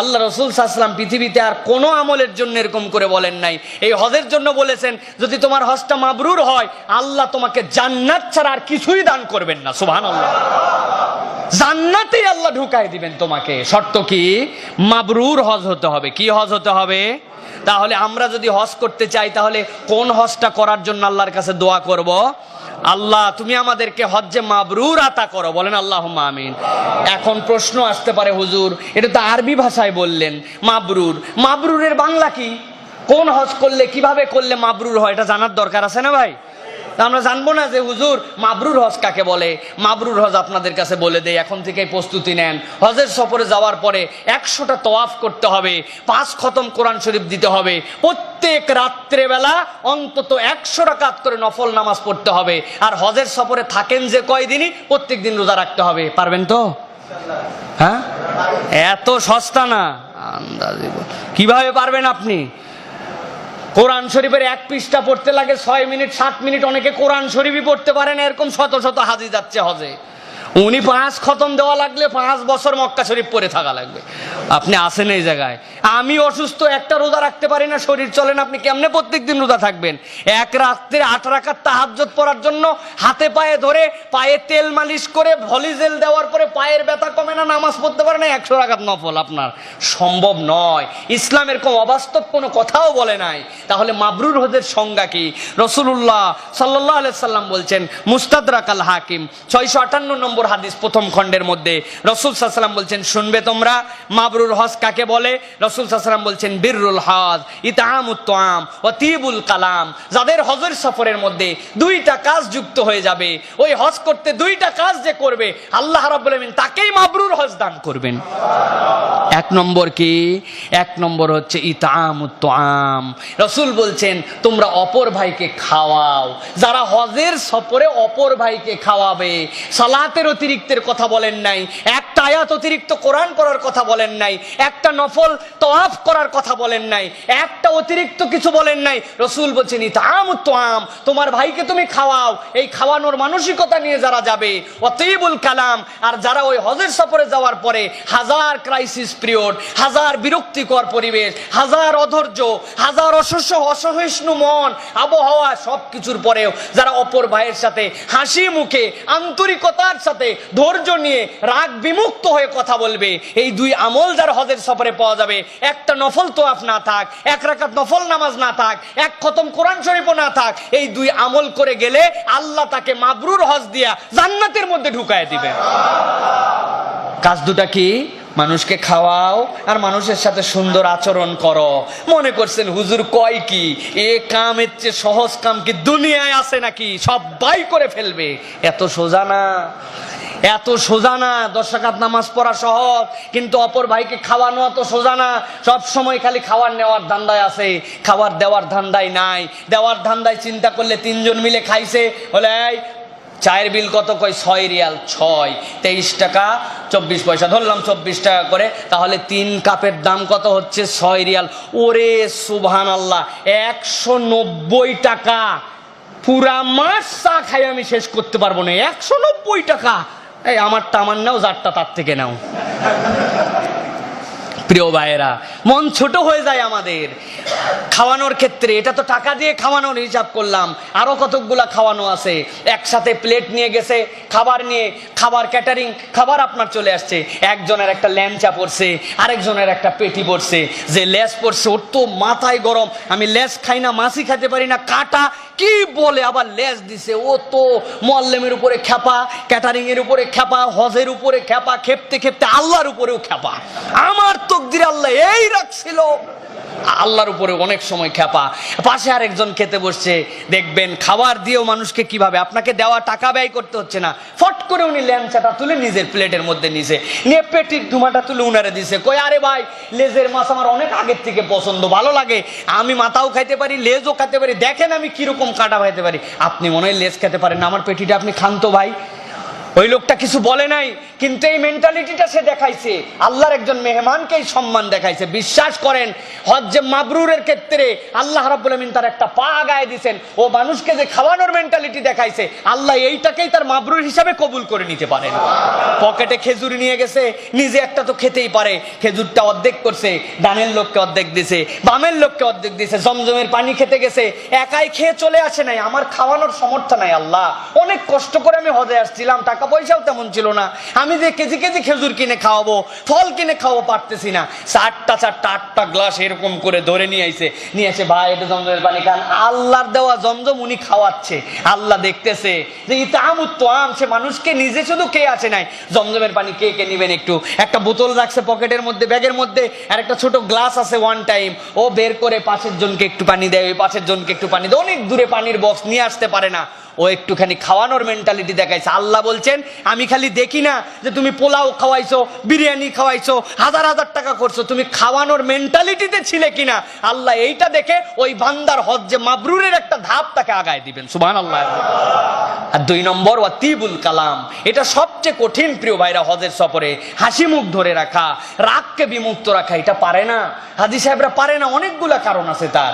আল্লাহ রসুল সাহসালাম পৃথিবীতে আর কোনো আমলের জন্য এরকম করে বলেন নাই। এই হজের জন্য বলেছেন, যদি তোমার হজটা মাবরুর হয়, আল্লাহ তোমাকে জান্নাত ছাড়া আর কিছুই দান করবেন না। সুবহান আল্লাহ জান্নাতেই আল্লাহ ঢুকাই দিবেন তোমাকে। শর্ত কি? মাবরুর হজ হতে হবে। কি হজ হতে হবে? তাহলে আমরা যদি হজ করতে চাই, তাহলে কোন হজটা করার জন্য আল্লাহর কাছে দোয়া করব? আল্লাহ, তুমি আমাদেরকে হজ্জে মাবরুর আতা করো। বলেন আল্লাহ আমিন। এখন প্রশ্ন আসতে পারে, হুজুর, এটা তো আরবি ভাষায় বললেন, মাবরুর। মাবরুরের বাংলা কি? কোন হজ করলে, কীভাবে করলে মাবরুর হয়, এটা জানার দরকার আছে না ভাই? আমরা জানব না যে হুজুর মাবরুর হজ কাকে বলে? মাবরুর হজ আপনাদের কাছে বলে দেয় এখন থেকেই প্রস্তুতি নেন। হজের সফরে যাওয়ার পরে একশোটা তোয়াফ করতে হবে, পাঁচ খতম কোরআন শরীফ দিতে হবে। প্রত্যেক রাত্রেবেলা অন্তত একশো রাকাত করে নফল নামাজ পড়তে হবে। আর হজের সফরে থাকেন যে কয়দিনই? প্রত্যেক দিন রোজা রাখতে হবে। পারবেন তো? হ্যাঁ? এত সস্তা না। কীভাবে পারবেন আপনি? কোরআন শরীফের এক পৃষ্ঠা পড়তে লাগে ছয় মিনিট, সাত মিনিট, অনেকে কোরআন শরীফই পড়তে পারে না, এরকম শত শত হাজি যাচ্ছে হজে। উনি পাঁচ খতম দেওয়া লাগলে পাঁচ বছর মক্কা শরীফ পরে থাকা লাগবে। আপনি আসেন এই জায়গায়। আমি অসুস্থ, একটা রোজা রাখতে পারি না, শরীর চলে না, আপনি কেমনে প্রত্যেক দিন রোজা থাকবেন? এক রাত্রে আট রাখার তাহাজ্জত পড়ার জন্য হাতে পায়ে ধরে পায়ে তেল মালিশ করে ভলিজেল দেওয়ার পরে পায়ের ব্যথা কমে না, নামাজ পড়তে পারে না, একশো রাখাত নফল আপনার। সম্ভব নয়। ইসলাম এরকম অবাস্তব কোনো কথাও বলে নাই। তাহলে মাবরুর হজের সংজ্ঞা কি? রসুল্লাহ সাল্লাহ সাল্লাম বলছেন মুস্তাদ রাকাল হাকিম, ছয়শো আটান্ন নম্বর হাদিস প্রথম খণ্ডের মধ্যে। রসুল সাল্লাম বলছেন, শুনবে তোমরা? মাবরুর হজ কাকে বলে? রসুল সাল্লাম বলছেন, বিররুল হজ ইতাম উত্তাম ও তিবুল কালাম। যাদের হজের সফরের মধ্যে দুইটা কাজ যুক্ত হয়ে যাবে, ওই হজ করতে দুইটা কাজ যে করবে, আল্লাহ রাব্বুল তাকেই মাবরুর হজ দান করবেন। এক নম্বর কি? এক নম্বর হচ্ছে ইতাম উত্তাম রসুল বলছেন, তোমরা অপর ভাইকে খাওয়াও। যারা হজের সফরে অপর ভাইকে খাওয়াবে, সালাতের অতিরিক্তের কথা বলেন নাই। একটা আয়াত অতিরিক্ত কোরআন করার কথা বলেন নাই। একটা নফল তোয়াফ করার কথা বলেন নাই। একটা অতিরিক্ত কিছু বলেন নাই। রসুল বলছেন ইতাম উত্তাম তোমার ভাইকে তুমি খাওয়াও। এই খাওয়ানোর মানসিকতা নিয়ে যারা যাবে অতইবুল কালাম। আর যারা ওই হজের সফরে যাওয়ার পরে হাজার ক্রাইসিস পিরিয়ড হাজার বিরক্তিকর পরিবেশ, হাজার অধৈর্য, হাজার অসহ্য অসহিষ্ণু মন, আবহাওয়া সব কিছুর পরেও যারা অপর ভাইয়ের সাথে হাসি মুখে, আন্তরিকতার সাথে ধৈর্য নিয়ে রাগ বিমুক্ত হয়ে কথা বলবে। এই দুই আমল যার হজের সফরে পাওয়া যাবে, একটা নফল তোয়াফ না থাক, এক রাকাত নফল নামাজ না থাক, এক খতম কোরআন শরীফও না থাক, এই দুই আমল করে গেলে আল্লাহ তাকে মাবরুর হজ দিয়া জান্নাতের মধ্যে ঢুকায় দিবে। কাজ দুটা কি? মানুষকে খাওয়াও আর মানুষের সাথে সুন্দর আচরণ করো। মনে করছেন, হুজুর কয় কি? এ কামের চেয়ে সহজ কাম কি দুনিয়ায় আছে নাকি? সবাই করে ফেলবে। এত সোজা না। এত সোজা না। দশ টাকাত নামাজ পড়া সহজ, কিন্তু অপর ভাইকে খাওয়ানো এত সোজা না। সব সময় খালি খাবার নেওয়ার ধান্দায় আছে। খাবার দেওয়ার ধান্দায় নাই। দেওয়ার ধান্দায় চিন্তা করলে তিনজন মিলে খাইছে। বলে চায়ের বিল কত কয়? ছয় রিয়াল, ছয়। তেইশ টাকা, চব্বিশ পয়সা। ধরলাম চব্বিশ টাকা করে, তাহলে তিন কাপের দাম কত হচ্ছে? ছয় রিয়াল। ওরে সুভান আল্লাহ একশো নব্বই টাকা। পুরা মাস চা খাই আমি শেষ করতে পারব না। একশো নব্বই টাকা। এই আমার টামার নাও যারটা তার থেকে নাও। প্রিয় ভাইয়েরা, মন ছোট হয়ে যায় আমাদের। খাওয়ানোর ক্ষেত্রে, এটা তো টাকা দিয়ে খাওয়ানোর হিসাব করলাম। আরও কতকগুলা খাওয়ানো আছে। একসাথে প্লেট নিয়ে গেছে, খাবার নিয়ে, খাবার ক্যাটারিং খাবার আপনার চলে আসছে। একজনের একটা ল্যাংচা পড়ছে, আরেকজনের একটা পেটি পড়ছে। যে লেস পড়ছে, ওর তো মাথায় গরম। আমি লেস খাই না, মাছি খেতে পারি না, কাটা কি বলে আবার লেস দিছে। ও তো মল্লেমের উপরে খেপা ক্যাটারিং এর উপরে খেপা হজের উপরে খেপা খেপতে খেপতে আল্লাহর উপরেও খেপা আমার তকদির আল্লাহ এই রাখছিল। আল্লাহর উপরে অনেক সময় খেপা পাশে আরেকজন খেতে বসছে, দেখবেন খাবার দিয়েও মানুষকে কীভাবে? আপনাকে দেওয়া টাকা ব্যয় করতে হচ্ছে না। ফট করে উনি ল্যাংচাটা তুলে নিজের প্লেটের মধ্যে নিছে। নিয়ে পেটির ধুমাটা তুলে উনারে দিছে। কই আরে ভাই, লেজের মাছ আমার অনেক আগের থেকে পছন্দ, ভালো লাগে। আমি মাথাও খাইতে পারি, লেজও খাইতে পারি। দেখেন আমি কীরকম কাটা খাইতে পারি। আপনি মনে হয় লেজ খেতে পারেন আমার পেটিটা আপনি খান তো ভাই। ওই লোকটা কিছু বলে নাই, কিন্তু এই মেন্টালিটিটা সে দেখাইছে। আল্লাহর একজন মেহমানকেই সম্মান দেখাইছে। বিশ্বাস করেন হজ্জে মাবরুরের ক্ষেত্রে আল্লাহ রাব্বুল আমিন তার একটা পা গায়ে দিছেন, ও মানুষকে যে খাওয়ানোর মেন্টালিটি দেখাইছে, আল্লাহ এইটাকেই তার মাবরুর হিসাবে কবুল করে নিতে পারেন। পকেটে খেজুর নিয়ে গেছে, নিজে একটা তো খেতেই পারে। খেজুরটা অর্ধেক করছে ডানের লোককে অর্ধেক দিছে, বামের লোককে অর্ধেক দিছে, জমজমের পানি খেতে গেছে, একাই খেয়ে চলে আসে নাই, আমার খাওয়ানোর সমর্থ নাই আল্লাহ। অনেক কষ্ট করে আমি হজে আসছিলাম, টাকা পয়সাও তেমন ছিল না। আমি যে কেজি কেজি খেজুর কিনে খাওয়াবো, ফল কিনে খাওয়াবো পারতেছি না। চারটা চারটা আটটা গ্লাস এরকম করে ধরে নিয়ে আইছে। নিয়ে এসে, ভাই, এটা জমজমের পানি খান। আল্লাহর দেওয়া জমজম উনি খাওয়াচ্ছে। আল্লাহ দেখতেছে যে, ইতাম আম সে মানুষকে নিজে শুধু কে আছে নাই। জমজমের পানি কে কে নিবেন একটু? একটা বোতল রাখছে পকেটের মধ্যে, ব্যাগের মধ্যে, আর একটা ছোট গ্লাস আছে ওয়ান টাইম ও বের করে পাশের জনকে একটু পানি দেয়, ওই পাশের জনকে একটু পানি দেয়। অনেক দূরে পানির বক্স নিয়ে আসতে পারে না। ও একটুখানি খাওয়ানোর মেন্টালিটি দেখাইছে। আল্লাহ বলছেন, আমি খালি দেখি না যে তুমি পোলাও খাওয়াইছো, বিরিয়ানি খাওয়াইছো, হাজার হাজার টাকা করছ, তুমি খাওয়ানোর মেন্টালিটিতে ছিলে কিনা? আল্লাহ এইটা দেখে ওই বান্দার হজ্জে মাবরুরের একটা ধাপ তাকে আগায় দিবেন। সুবহান আল্লাহ আর দুই নম্বর, ওয়াতিবুল কালাম। এটা সবচেয়ে কঠিন প্রিয় ভাইরা হজের সফরে। হাসি মুখ ধরে রাখা, রাগকে বিমুক্ত রাখা, এটা পারে না। হাজি সাহেবরা পারে না, অনেকগুলা কারণ আছে তার।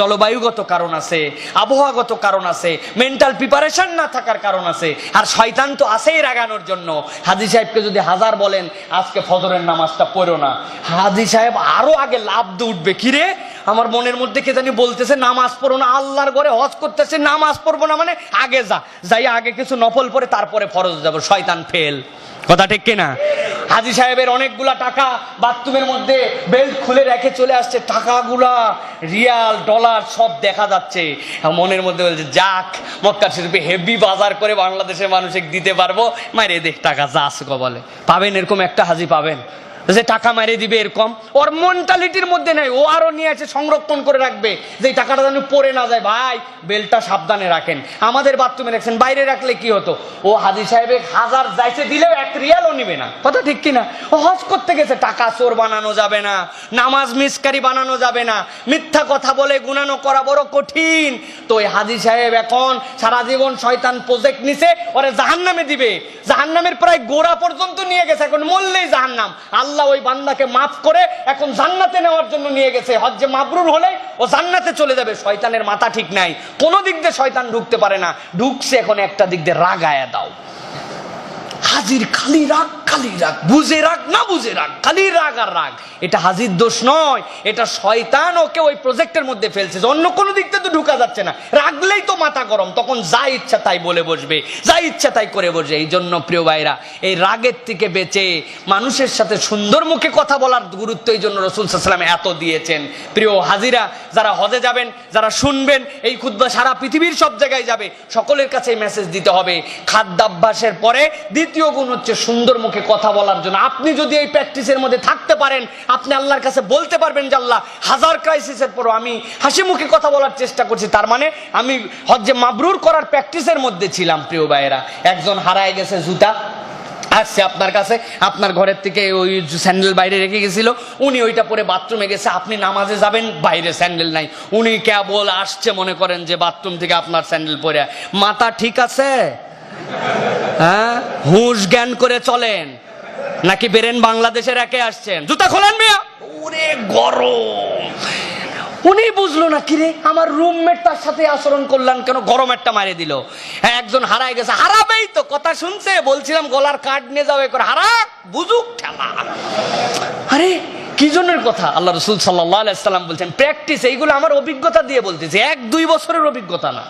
জলবায়ুগত কারণ আছে, আবহাওয়াগত কারণ আছে মেন্টাল প্রিপারেশন না থাকার কারণ আছে। আর শয়তান তো আছেই রাগানোর জন্য। হাজি সাহেবকে যদি হাজার বলেন, আজকে ফজরের নামাজটা পড়ো না। হাজি সাহেব আরও আগে লাভ দিয়ে উঠবে। কিরে আমার মনের মধ্যে কে জানি বলতেছে, নামাজ পড়ো না, আল্লাহর ঘরে হজ করতেছে, নামাজ পড়ব না মানে আগে যা। যাই আগে কিছু নফল পরে তারপরে ফরজ যাব, শয়তান ফেল কথা ঠিক কিনা? হাজি সাহেবের অনেকগুলা টাকা বাথরুমের মধ্যে বেল্ট খুলে রেখে চলে আসছে। টাকাগুলা, রিয়াল, ডলার সব দেখা যাচ্ছে। মনের মধ্যে বলছে, যাক মক্কার শরীফে হেভি বাজার করে বাংলাদেশের মানুষকে দিতে পারব। মায়ের দেখ, টাকা যাস গো বলে পাবেন এরকম একটা হাজি পাবেন। যে টাকা মারে দিবে এরকম। ওর মেন্টালিটির মধ্যে নেই, ও আরও নিয়ে আছে সংরক্ষণ করে রাখবে। যে টাকাটা যেন পড়ে না যায়, ভাই, বেলটা সাবধানে রাখেন। আমাদের বাথরুমে রাখছেন বাইরে রাখলে কি হতো? ও হাজি সাহেবে হাজার যাইছে দিলেও এক রিয়ালও নিবে না। কথা ঠিক কিনা ও হজ করতে গেছে, টাকা চোর বানানো যাবে না, নামাজ মিসকারি বানানো যাবে না, মিথ্যা কথা বলে গুনানো করা বড় কঠিন। তো ওই হাজি সাহেব এখন সারা জীবন শয়তান প্রজেক্ট নিছে, ওরে জাহান্নামে দিবে। জাহান্নামের প্রায় গোড়া পর্যন্ত নিয়ে গেছে, এখন মরলেই জাহান্নাম। আল্লাহ ওই বান্দাকে মাফ করে এখন জান্নাতে নেওয়ার জন্য নিয়ে গেছে। হজ্জে মাবরুর হলে ও জান্নাতে চলে যাবে। শয়তানের মাথা ঠিক নাই। কোনো দিক দিয়ে শয়তান ঢুকতে পারে না। ঢুকছে এখন একটা দিক দিয়ে রাগ রাগায়া দাও। হাজির খালি রাগ খালি রাগ, বুঝে রাগ না বুঝে রাগ, খালি রাগ আর রাগ। এটা হাজির দোষ নয়, এটা শয়তান ওকে ওই প্রজেক্টের মধ্যে ফেলছে অন্য কোনো দিক থেকে তো ঢুকা যাচ্ছে না। রাগলেই তো মাথা গরম, তখন যা ইচ্ছা তাই বলে বসবে, যা ইচ্ছা তাই করে বসবে। এই জন্য প্রিয় ভাইরা, এই রাগের থেকে বেঁচে মানুষের সাথে সুন্দর মুখে কথা বলার গুরুত্ব এই জন্য রসুল সাল্লাম এত দিয়েছেন। প্রিয় হাজিরা, যারা হজে যাবেন, যারা শুনবেন, এই খুদ্া সারা পৃথিবীর সব জায়গায় যাবে, সকলের কাছে মেসেজ দিতে হবে। খাদ্যাভ্যাসের পরে দ্বিতীয় গুণ হচ্ছে সুন্দর মুখে কথা বলার জন্য। আপনি যদি এই প্র্যাকটিসের মধ্যে থাকতে পারেন, আপনি আল্লাহর কাছে বলতে পারবেন যে আল্লাহ, হাজার ক্রাইসিসের পরও আমি হাসি মুখে কথা বলার চেষ্টা করছি। তার মানে আমি হজ্জে মাবরুর করার প্র্যাকটিসের মধ্যে ছিলাম, প্রিয় ভাইয়েরা। একজন হারায় গেছে জুতা, আসছে আপনার কাছে, আপনার ঘরের থেকে ওই স্যান্ডেল বাইরে রেখে গেছিল। উনি ওইটা পরে বাথরুমে গেছে। আপনি নামাজে যাবেন, বাইরে স্যান্ডেল নাই। উনি কেবল আসছে, মনে করেন যে বাথরুম থেকে আপনার স্যান্ডেল পরে মাথা ঠিক আছে? হ্যাঁ? হুঁশ জ্ঞান করে চলেন। নাকি বেরেন বাংলাদেশের একে আসছেন? জুতা খোলেন মিয়া। ওরে গরম। উনি বুঝলো না কিরে আমার রুমমেট তার সাথে আচরণ করলাম কেন? গরম একটা মারে দিল। হ্যাঁ একজন হারায় গেছে। হারাবেই তো কথা শুনছে। বলছিলাম গলার কার্ড নিয়ে যাবে করে। হারা বুঝুক ঠেলা। আরে কি জনের কথা? আল্লাহ রসুল সাল্লাম বলছেন প্র্যাকটিস এইগুলো আমার অভিজ্ঞতা দিয়ে বলতেছে। এক দুই বছরের অভিজ্ঞতা না।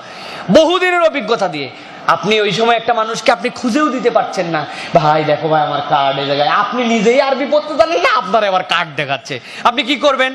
বহুদিনের অভিজ্ঞতা দিয়ে। আপনি ওই সময় একটা মানুষকে আপনি খুঁজেও দিতে পারছেন না। ভাই, দেখো ভাই, আমার কার্ড এ জায়গায়। আপনি নিজেই আরবি পড়তে জানেন না, আপনার আবার কার্ড দেখাচ্ছে। আপনি কি করবেন?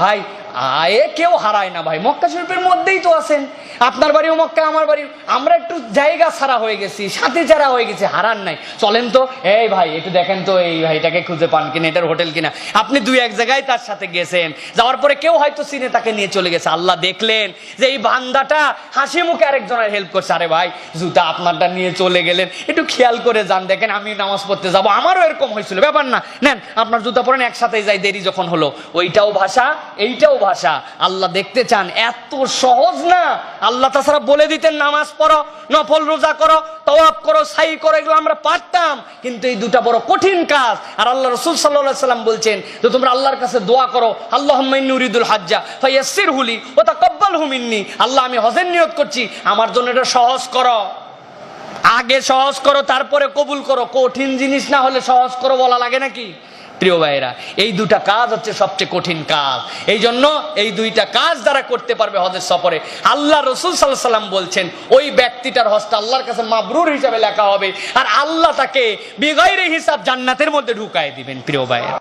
ভাই আয়ে কেউ হারায় না ভাই। মক্কা শরীফের মধ্যেই তো আছেন। আপনার বাড়িও মক্কা, আমার বাড়ি আমরা একটু জায়গা ছাড়া হয়ে গেছি, সাথে ছাড়া হয়ে গেছে, হারান নাই। চলেন তো, এই ভাই, একটু দেখেন তো এই ভাইটাকে খুঁজে পান কিনা, এটার হোটেল কিনা। আপনি দুই এক জায়গায় তার সাথে গেছেন। যাওয়ার পরে কেউ হয়তো সিনে তাকে নিয়ে চলে গেছে। আল্লাহ দেখলেন যে এই বান্দাটা হাসি মুখে আরেকজনের হেল্প করছে। আরে ভাই, জুতা আপনারটা নিয়ে চলে গেলেন। একটু খেয়াল করে যান, দেখেন আমি নামাজ পড়তে যাব। আমারও এরকম হয়েছিল, ব্যাপার না। নেন, আপনার জুতা পরেন একসাথে যাই, দেরি যখন হলো। ওইটাও ভাষা, এইটাও ভালোবাসা। আল্লাহ দেখতে চান। এত সহজ না? আল্লাহ তাছাড়া বলে দিতেন, নামাজ পড়ো, নফল রোজা করো, তওয়াব করো, সাই করো, এগুলো আমরা পারতাম। কিন্তু এই দুটা বড় কঠিন কাজ। আর আল্লাহ রসুল সাল্লাহ সাল্লাম বলছেন যে, তোমরা আল্লাহর কাছে দোয়া করো আল্লাহ নুরিদুল হাজ্জা ফাইয়াসির হুলি ও তা কব্বাল হুমিন্নি আল্লাহ, আমি হজের নিয়ত করছি। আমার জন্য এটা সহজ করো। আগে সহজ করো, তারপরে কবুল করো। কঠিন জিনিস না হলে সহজ করো বলা লাগে নাকি? প্রিয় ভাইরা এই দুটা কাজ হচ্ছে সবচেয়ে কঠিন কাজ। এই জন্য এই দুইটা কাজ দ্বারা করতে পারবে হজের সফরে, আল্লাহ রসুল সাল্লাহ সাল্লাম বলছেন, ওই ব্যক্তিটার হজটা আল্লাহর কাছে মাবরুর হিসাবে লেখা হবে, আর আল্লাহ তাকে বেগৈরে হিসাব জান্নাতের মধ্যে ঢুকায় দিবেন, প্রিয় ভাইরা